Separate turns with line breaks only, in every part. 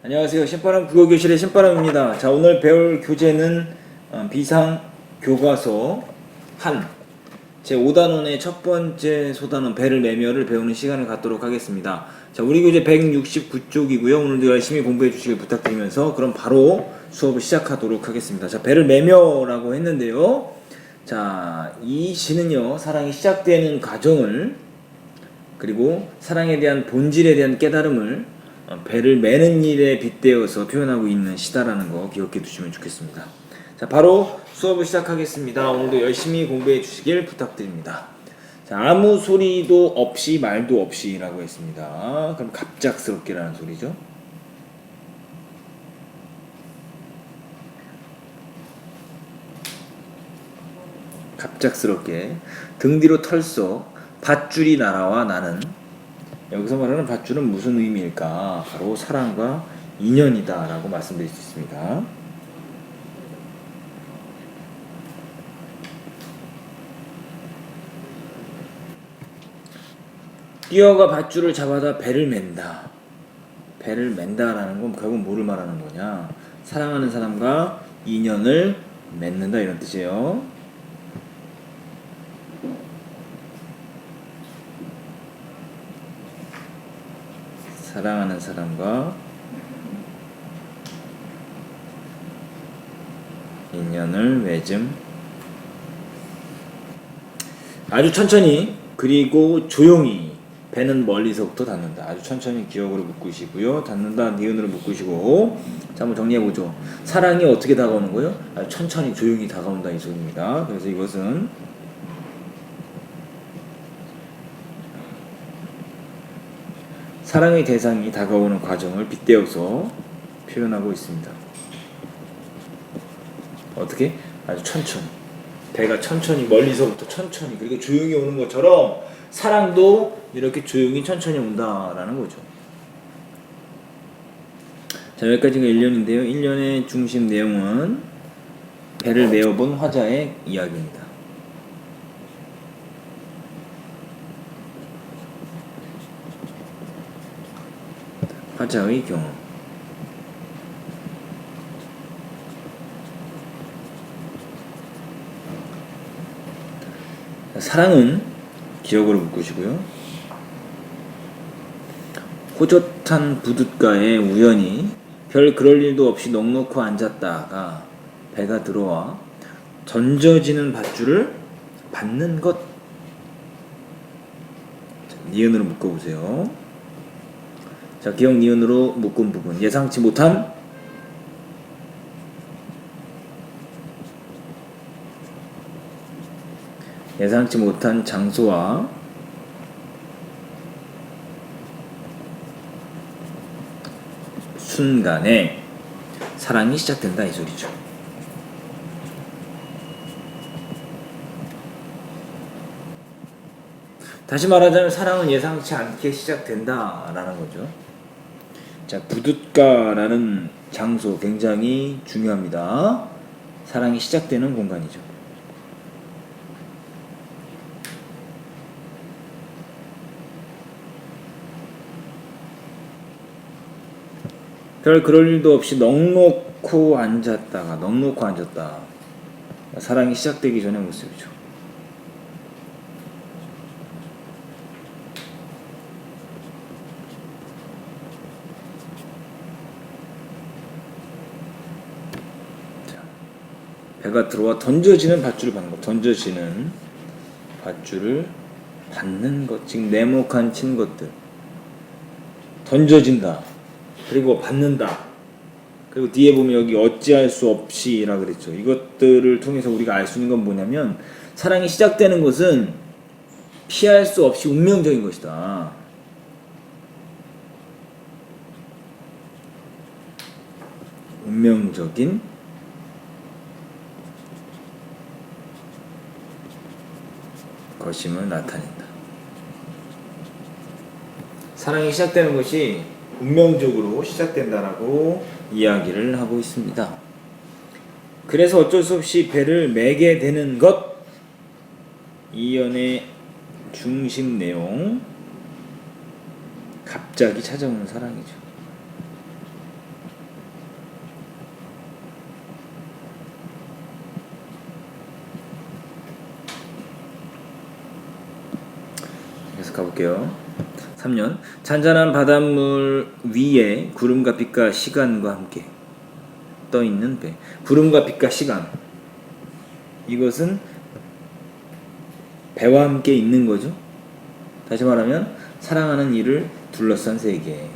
안녕하세요. 신바람 국어 교실의 신바람입니다. 자, 오늘 배울 교재는 어, 비상 교과서 한. 제 5단원의 첫 번째 소단원 배를 매며를 배우는 시간을 갖도록 하겠습니다. 자, 우리 교재 169쪽이고요. 오늘도 열심히 공부해 주시길 부탁드리면서 그럼 바로 수업을 시작하도록 하겠습니다. 자, 배를 매며라고 했는데요. 자, 이 시는요, 사랑이 시작되는 과정을 그리고 사랑에 대한 본질에 대한 깨달음을 어, 배를 매는 일에 빗대어서 표현하고 있는 시다라는 거 기억해 두시면 좋겠습니다. 자, 바로 수업을 시작하겠습니다. 오늘도 열심히 공부해 주시길 부탁드립니다. 자, 아무 소리도 없이 말도 없이라고 했습니다. 그럼 갑작스럽게라는 소리죠. 갑작스럽게 등 뒤로 털썩 밧줄이 날아와 나는 여기서 말하는 밧줄은 무슨 의미일까? 바로 사랑과 인연이다라고 말씀드릴 수 있습니다. 뛰어가 밧줄을 잡아다 배를 맨다. 배를 맨다라는 건 결국 뭐를 말하는 거냐? 사랑하는 사람과 인연을 맺는다 이런 뜻이에요. 사랑하는 사람과 인연을 맺음. 아주 천천히 그리고 조용히. 배는 멀리서부터 닿는다. 아주 천천히 기억으로 묶으시고요. 닿는다. 니은으로 묶으시고. 자 한번 정리해보죠. 사랑이 어떻게 다가오는 거예요? 천천히 조용히 다가온다 이 소리입니다. 그래서 이것은 사랑의 대상이 다가오는 과정을 빗대어서 표현하고 있습니다. 어떻게? 아주 천천히. 배가 천천히 멀리서부터 천천히 그리고 조용히 오는 것처럼 사랑도 이렇게 조용히 천천히 온다라는 거죠. 자 여기까지가 1년인데요. 1년의 중심 내용은 배를 메어본 화자의 이야기입니다. 화자의 경험. 사랑은 기억으로 묶으시고요. 호젓한 부둣가에 우연히 별 그럴 일도 없이 넉넉히 앉았다가 배가 들어와 던져지는 밧줄을 받는 것. 자, 니은으로 묶어보세요. 자, 기억 니은으로 묶은 부분. 예상치 못한 예상치 못한 장소와 순간에 사랑이 시작된다 이 소리죠. 다시 말하자면 사랑은 예상치 않게 시작된다라는 거죠. 자, 부둣가라는 장소 굉장히 중요합니다. 사랑이 시작되는 공간이죠. 별 그럴 일도 없이 넉넉히 앉았다가 넉넉히 앉았다. 사랑이 시작되기 전의 모습이죠. 배가 들어와 던져지는 밧줄을 받는 것. 던져지는 밧줄을 받는 것. 즉 네모칸 친 것들. 던져진다. 그리고 받는다. 그리고 뒤에 보면 여기 어찌할 수 없이라 그랬죠. 이것들을 통해서 우리가 알 수 있는 건 뭐냐면 사랑이 시작되는 것은 피할 수 없이 운명적인 것이다. 운명적인 것임을 나타낸다. 사랑이 시작되는 것이 운명적으로 시작된다라고 이야기를 하고 있습니다. 그래서 어쩔 수 없이 배를 매게 되는 것 이 연의 중심 내용 갑자기 찾아오는 사랑이죠. 계속 가볼게요. 3년 잔잔한 바닷물 위에 구름과 빛과 시간과 함께 떠 있는 배. 구름과 빛과 시간. 이것은 배와 함께 있는 거죠. 다시 말하면 사랑하는 이를 둘러싼 세계.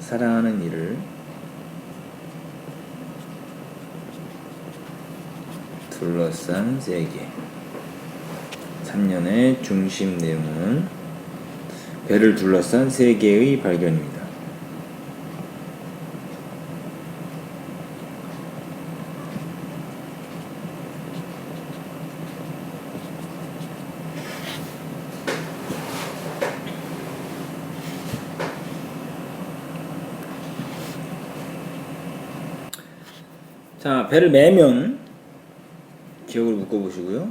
사랑하는 이를 둘러싼 세계. 3년의 중심 내용은 배를 둘러싼 세계의 발견입니다. 자, 배를 매면 기억을 묶어보시고요.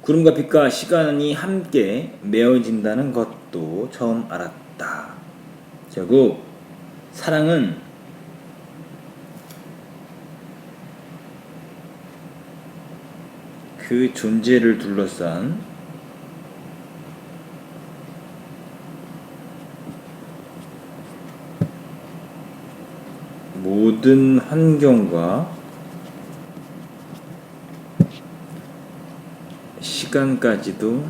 구름과 빛과 시간이 함께 메어진다는 것도 처음 알았다. 결국 사랑은 그 존재를 둘러싼 모든 환경과 시간까지도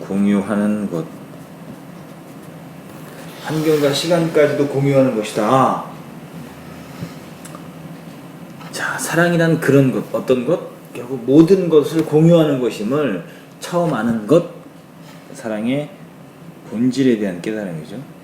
공유하는 것. 환경과 시간까지도 공유하는 것이다. 자, 사랑이란 그런 것, 어떤 것? 결국 모든 것을 공유하는 것임을 처음 아는 것. 사랑의 본질에 대한 깨달음이죠.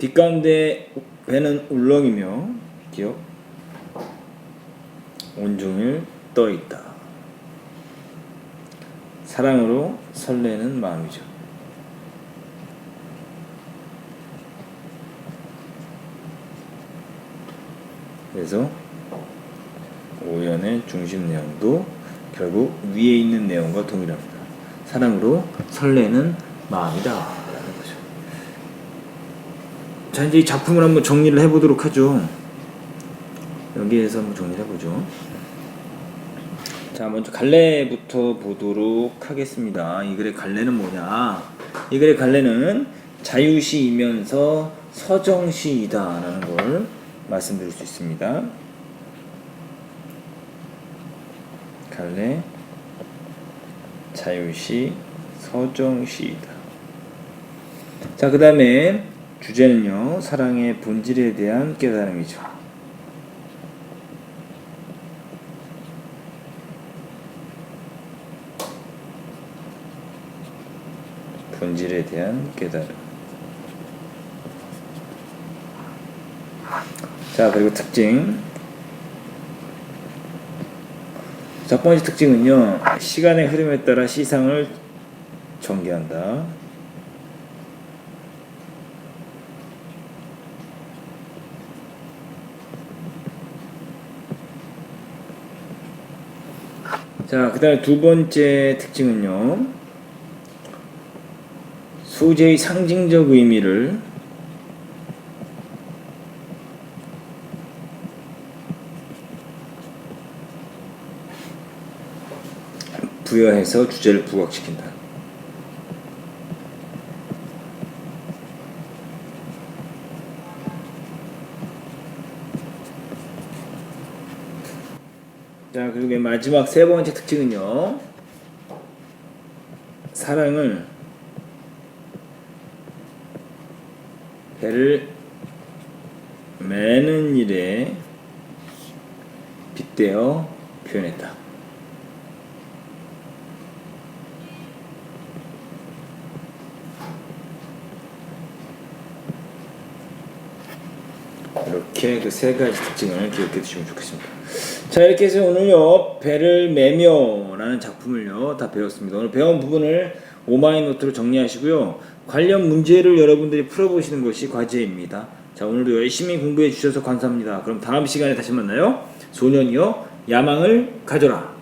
뒷가운데 배는 울렁이며 기억 온종일 떠 있다. 사랑으로 설레는 마음이죠. 그래서 오연의 중심 내용도 결국 위에 있는 내용과 동일합니다. 사랑으로 설레는 마음이다. 자, 이제 이 작품을 한번 정리를 해보도록 하죠. 여기에서 한번 정리를 해보죠. 자, 먼저 갈래부터 보도록 하겠습니다. 이 글의 갈래는 뭐냐? 이 글의 갈래는 자유시이면서 서정시이다라는 걸 말씀드릴 수 있습니다. 갈래, 자유시, 서정시이다. 자, 그 다음에 주제는요, 사랑의 본질에 대한 깨달음이죠. 본질에 대한 깨달음. 자, 그리고 특징. 첫 번째 특징은요, 시간의 흐름에 따라 시상을 전개한다. 자, 그 다음에 두 번째 특징은요, 소재의 상징적 의미를 부여해서 주제를 부각시킨다. 자, 그리고 맨 마지막 세 번째 특징은요. 사랑을 배를 매는 일에 빗대어 표현했다. 이렇게 그 세 가지 특징을 기억해 두시면 좋겠습니다. 자 이렇게 해서 오늘요 배를 매며라는 작품을요 다 배웠습니다. 오늘 배운 부분을 오마이노트로 정리하시고요 관련 문제를 여러분들이 풀어보시는 것이 과제입니다. 자 오늘도 열심히 공부해 주셔서 감사합니다. 그럼 다음 시간에 다시 만나요. 소년이요 야망을 가져라.